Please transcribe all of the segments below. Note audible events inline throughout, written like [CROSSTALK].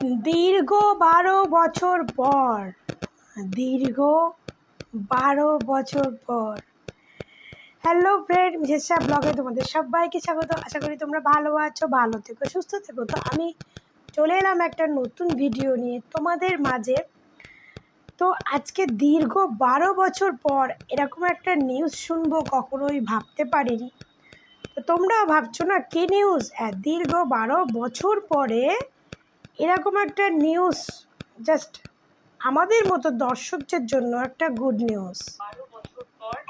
দীর্ঘ বারো বছর পর, দীর্ঘ বারো বছর পর। হ্যালো ফ্রেন্ড মিসেসা ব্লগে তোমাদের সবাইকে স্বাগত। আশা করি তোমরা ভালো আছো, ভালো থেকো, সুস্থ থেকো। তো আমি চলে এলাম একটা নতুন ভিডিও নিয়ে তোমাদের মাঝে। তো আজকে দীর্ঘ বারো বছর পর এরকম একটা নিউজ শুনব, কখনোই ভাবতে পারিনি। তো তোমরাও ভাবছ না, কী নিউজ দীর্ঘ বারো বছর পরে এরকম একটা নিউজ জাস্ট আমাদের মতো দর্শকদের জন্য একটা গুড নিউজ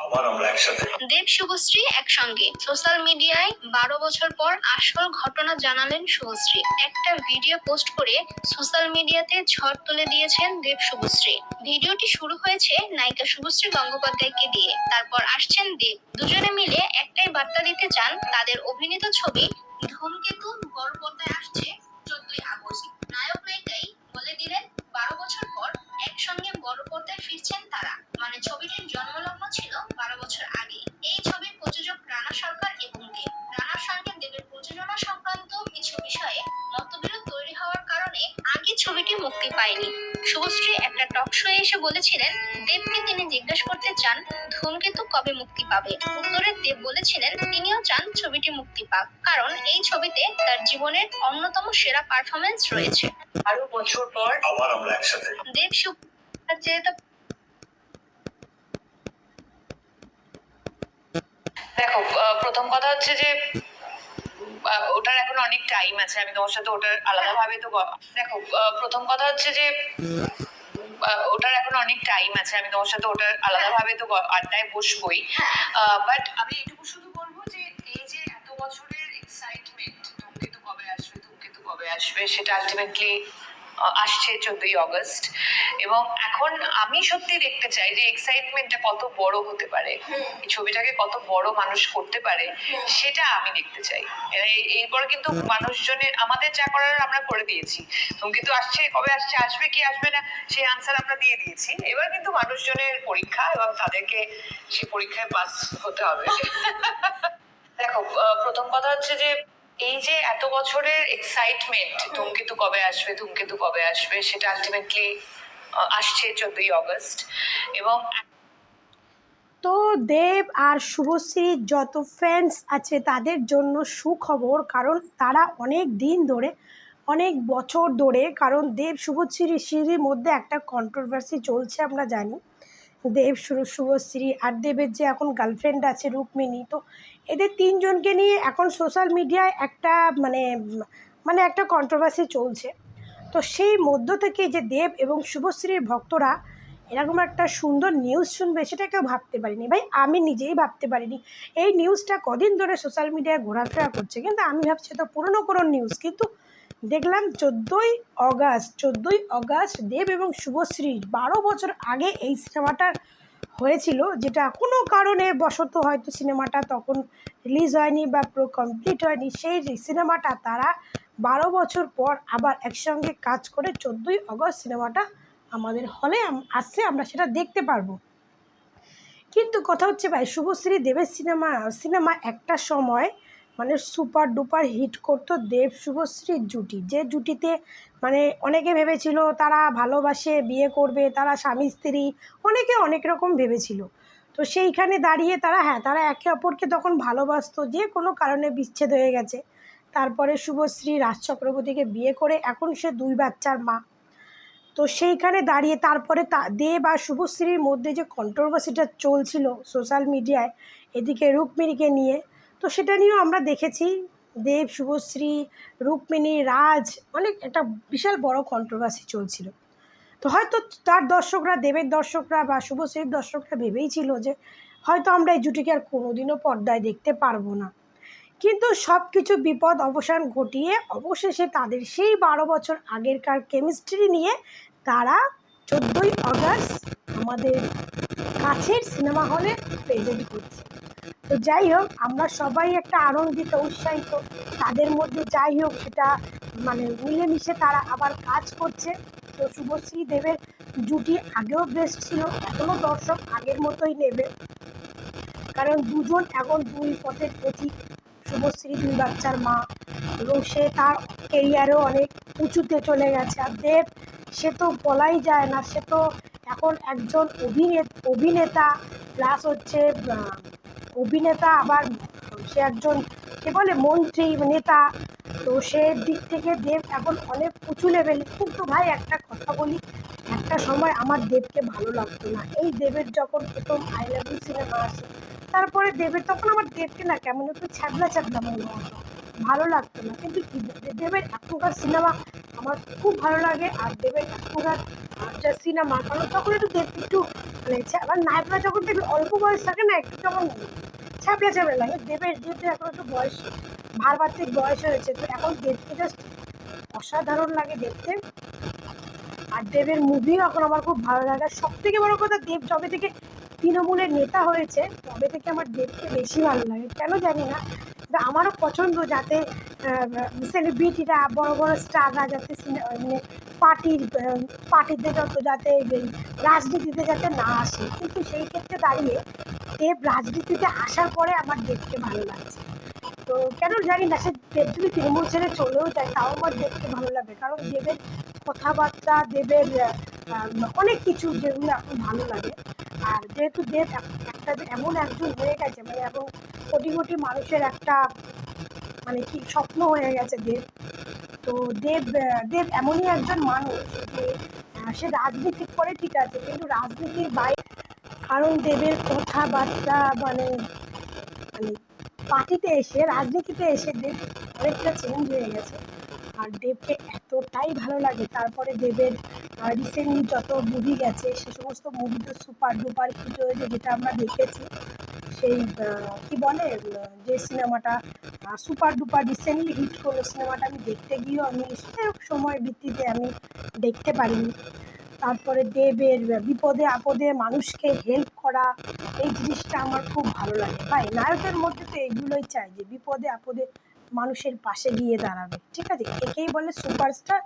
আবার আমরা একসাথে। দেব শুভশ্রী একসঙ্গে। সোশ্যাল মিডিয়ায় বারো বছর পর আসল ঘটনা জানালেন শুভশ্রী। একটা ভিডিও পোস্ট করে সোশ্যাল মিডিয়াতে ঝড় তুলে দিয়েছেন দেব শুভশ্রী। ভিডিওটি শুরু হয়েছে নায়িকা শুভশ্রী গঙ্গোপাধ্যায়কে দিয়ে। তারপর আসছেন দেব। দুজনে মিলে একটাই বার্তা দিতে চান তাদের অভিনীত ছবি ধূমকেতু বড় পর্দায় আসছে চোদ্দই আগস্ট নায়ক নায়িকাই বলে দিলেন বারো বছর পর একসঙ্গে বড় পর্দায় ফিরছেন তারা। মানে ছবিটির জন্মলগ্ন ছিল বারো বছর আগে। এই ছবির প্রযোজক রানা সরকার এবং দেব। রানার সঙ্গে দেবের প্রযোজনা সংক্রান্ত কিছু বিষয়ে মতবিরোধ তৈরি হওয়ার কারণে আগে ছবিটি মুক্তি পায়নি। শুভশ্রী একটা টক শোয়ে এসে বলেছিলেন দেবকে তিনি জিজ্ঞেস করতে চান ধূমকেতু কবে মুক্তি পাবে? উত্তরে দেব বলেছিলেন তিনিও চান ছবিটি মুক্তি পাক কারণ এই ছবিতে তার জীবনের অন্যতম সেরা পারফরমেন্স রয়েছে। বারো বছর পর আবার আমরা একসাথে। দেব শুভ দেখো প্রথম কথা হচ্ছে যে ওটার এখন অনেক টাইম আছে আমি তোমার সাথে ওটার আলাদাভাবে তো দেখো প্রথম কথা হচ্ছে যে ওটার এখন অনেক টাইম আছে আমি তোমার সাথে ওটার আলাদাভাবে তো আড্ডায় বসবোই। বাট আমি এটুকু শুধু বলব যে এই যে এত বছরের এক্সাইটমেন্ট ধূমকেতু কবে আসবে ধূমকেতু কবে আসবে সেটা আলটিমেটলি আসছে চোদ্দই অগস্ট। এবং এখন আমি সত্যি দেখতে চাই যে এক্সাইটমেন্টটা কত বড় হতে পারে। এই ছবিটাকে কত বড় মানুষ করতে পারে সেটা আমি দেখতে চাই। এরপর কিন্তু মানুষজনের আমাদের যা করার আমরা করে দিয়েছি। ধূমকেতু আসছে কবে আসছে আসবে কি আসবে না সেই আনসার আমরা দিয়ে দিয়েছি। এবার কিন্তু মানুষজনের পরীক্ষা এবং তাদেরকে সেই পরীক্ষায় পাস হতে হবে। [LAUGHS] দেখো প্রথম কথা হচ্ছে যে এই যে এত বছরের এক্সাইটমেন্ট ধূমকেতু কবে আসবে, ধূমকেতু কবে আসবে, সেটা আলটিমেটলি আসছে চোদ্দই অগস্ট এবং তো দেব আর শুভশ্রীর যত ফ্যান্স আছে তাদের জন্য সুখবর, কারণ তারা অনেক দিন ধরে, অনেক বছর ধরে, কারণ দেব, শুভশ্রী শ্রীর মধ্যে একটা কন্ট্রোভার্সি চলছে আমরা জানি। দেব শুরু, শুভশ্রী আর দেবের যে এখন গার্লফ্রেন্ড আছে রুক্মিণী, তো এদের তিনজনকে নিয়ে এখন সোশ্যাল মিডিয়ায় একটা মানে মানে একটা কন্ট্রোভার্সি চলছে। তো সেই মধ্য থেকে যে দেব এবং শুভশ্রীর ভক্তরা এরকম একটা সুন্দর নিউজ শুনবে সেটা কেউ ভাবতে পারিনি। ভাই, আমি নিজেই ভাবতে পারিনি। এই নিউজটা কদিন ধরে সোশ্যাল মিডিয়ায় ঘোরাফেরা করছে, কিন্তু আমি ভাবছি তো পুরনো কোনো নিউজ কিন্তু দেখলাম চোদ্দোই অগাস্ট চোদ্দোই অগাস্ট দেব এবং শুভশ্রী বারো বছর আগে এই সিনেমাটার হয়েছিল, যেটা কোনো কারণে বশত হয়তো সিনেমাটা তখন রিলিজ হয়নি বা পুরো কমপ্লিট হয়নি, সেই সিনেমাটা তারা বারো বছর পর আবার একসঙ্গে কাজ করে চোদ্দোই অগস্ট সিনেমাটা আমাদের হলে আসছে, আমরা সেটা দেখতে পারব। কিন্তু কথা হচ্ছে ভাই, শুভশ্রী দেবের সিনেমা সিনেমা একটা সময় মানে সুপার ডুপার হিট করতো দেব শুভশ্রীর জুটি। যে জুটিতে মানে অনেকে ভেবেছিল তারা ভালোবাসে, বিয়ে করবে, তারা স্বামী, স্ত্রী, অনেকে অনেক রকম ভেবেছিল। তো সেইখানে দাঁড়িয়ে তারা হ্যাঁ তারা একে অপরকে তখন ভালোবাসতো, যে কোনো কারণে বিচ্ছেদ হয়ে গেছে। তারপরে শুভশ্রী রাজ চক্রবর্তীকে বিয়ে করে এখন সে দুই বাচ্চার মা। তো সেইখানে দাঁড়িয়ে তারপরে তা, দেব আর শুভশ্রীর মধ্যে যে কন্ট্রোভার্সিটা চলছিল সোশ্যাল মিডিয়ায় এদিকে রুক্মিণীকে নিয়ে তো সেটা নিয়েও আমরা দেখেছি। দেব, শুভশ্রী, রুক্মিণী, রাজ, অনেক একটা বিশাল বড় কন্ট্রোভার্সি চলছিল। তো হয়তো তার দর্শকরা, দেবের দর্শকরা বা শুভশ্রীর দর্শকরা ভেবেই ছিল যে হয়তো আমরা এই জুটিকে আর কোনোদিনও পর্দায় দেখতে পারব না। কিন্তু সব কিছু বিপদ, অবসান ঘটিয়ে অবশেষে তাদের সেই বারো বছর আগেরকার কেমিস্ট্রি নিয়ে তারা চোদ্দোই আগস্ট আমাদের কাছের সিনেমা হলে প্রেজেন্ট করছে। তো যাই হোক, আমরা সবাই একটা আনন্দিত, উৎসাহিত। তাদের মধ্যে যাই হোক, সেটা মানে মিলেমিশে তারা আবার কাজ করছে। তো শুভশ্রী দেবের জুটি আগেও বেস্ট ছিল এখনও দর্শক আগের মতোই নেবে। কারণ দুজন এখন দুই পথের প্রতীক, শুভশ্রী দুই বাচ্চার মা এবং সে তার কেরিয়ারেও অনেক উঁচুতে চলে গেছে। আর দেব, সে তো বলাই যায় না, সে তো এখন একজন অভিনেত অভিনেতা প্লাস হচ্ছে অভিনেতা আবার সে একজন কে বলে মন্ত্রী, নেতা। তো সে দিক থেকে দেব এখন অনেক উঁচু লেভেলে কিন্তু ভাই একটা কথা বলি, একটা সময় আমার দেবকে ভালো লাগতো না। এই দেবের যখন প্রথম আই লাভ ইউ সিনেমা আসে, তারপরে দেবের তখন আমার দেবকে না কেমন একটু ছ্যাবলা ছ্যাবলা মনে হতো। ভালো লাগতো না। কিন্তু দেবের এখনকার সিনেমা আমার খুব ভালো লাগে। আর দেবের এখনকার আহ, সিনেমা কারণ তখন একটু দেখতে একটু মানে আবার নায়করা যখন দেখবে অল্প বয়স থাকে না একটু যখন ছ্যাবলা ছ্যাবলা লাগে দেবের যেহেতু এখন একটু বয়স ভারবাত্রিক বয়স হয়েছে তো এখন দেখতে জাস্ট অসাধারণ লাগে দেখতে। আর দেবের মুভিও এখন আমার খুব ভালো লাগে। আর সব থেকে বড় কথা, দেব যবে থেকে তৃণমূলের নেতা হয়েছে, তবে থেকে আমার দেবকে বেশি ভালো লাগে। কেন জানি না আমারও পছন্দ যাতে সেলিব্রিটিরা বড় বড় স্টাররা যাতে মানে পার্টির পার্টিতে যত যাতে রাজনীতিতে যাতে না আসে। কিন্তু সেই ক্ষেত্রে দাঁড়িয়ে দেব রাজনীতিতে আসার পরে আমার দেবকে ভালো লাগছে। তো কেন জানি না, সে দেব যদি তৃণমূল ছেড়ে চলেও যায়, তাও আমার দেখতে ভালো লাগে। কারণ দেবের কথাবার্তা, দেবের অনেক কিছু যেগুলো এখন ভালো লাগে। আর যেহেতু দেব এক- একটা এমন একজন হয়ে গেছে মানে এখন কোটি কোটি মানুষের একটা মানে কি স্বপ্ন হয়ে গেছে দেব। তো দেব দেব এমনই একজন মানুষ যে সে রাজনীতি করে ঠিক আছে, কিন্তু রাজনীতির বাইরে কারণ দেবের কথাবার্তা মানে মানে পার্টিতে এসে, রাজনীতিতে এসে দেব অনেকটা চেঞ্জ হয়ে গেছে। আর দেবকে এতটাই ভালো লাগে, তারপরে দেবের রিসেন্টলি যত মুভি গেছে, সে সমস্ত মুভি তো সুপার ডুপার হিট হয়েছে যেটা আমরা দেখেছি। সেই কি বলে, যে সিনেমাটা সুপার ডুপার রিসেন্টলি হিট করল সিনেমাটা আমি দেখতে গিয়েও আমি সময় ভিত্তিতে আমি দেখতে পারিনি। তারপরে দেবের বিপদে আপদে মানুষকে হেল্প করা, এই জিনিসটা আমার খুব ভালো লাগে। ভাই, নায়কের মধ্যে তো এগুলোই চাই যে বিপদে আপদে মানুষের পাশে গিয়ে দাঁড়াবে। ঠিক আছে? একেই বলে সুপারস্টার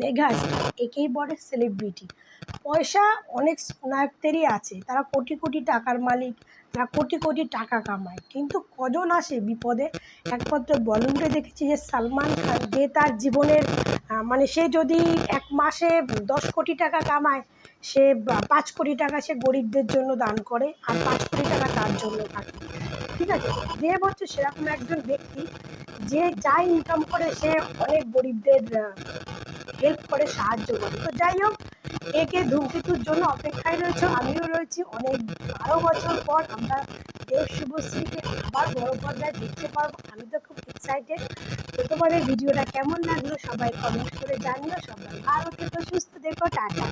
মেগা স্টার একেই বলে সেলিব্রিটি পয়সা অনেক নায়কদেরই আছে। তারা কোটি কোটি টাকার মালিক, তারা কোটি কোটি টাকা কামায়। কিন্তু কজন আসে বিপদে? একমাত্র বলিউডে দেখেছি যে সালমান খান, যে তার জীবনের মানে সে যদি এক মাসে দশ কোটি টাকা কামায়, সে পাঁচ কোটি টাকা সে গরিবদের জন্য দান করে আর পাঁচ কোটি টাকা তার জন্য থাকে। ঠিক আছে? দেব হচ্ছে সেরকম একজন ব্যক্তি যে যা ইনকাম করে সে অনেক গরিবদের হেল্প করে, সাহায্য করে। তো যাই হোক, একে ধূমকেতুর জন্য অপেক্ষায় রয়েছে। আমিও রয়েছি। অনেক বারো বছর পর আমরা দেব শুভশ্রীকে আবার বড় পর্দায় দেখতে পারব। আমি তো খুব এক্সাইটেড তো তোমাদের ভিডিওটা কেমন লাগল সবাই কমেন্ট করে জানিও। সবাই ভালো থেকো, সুস্থ দেখো টাটা।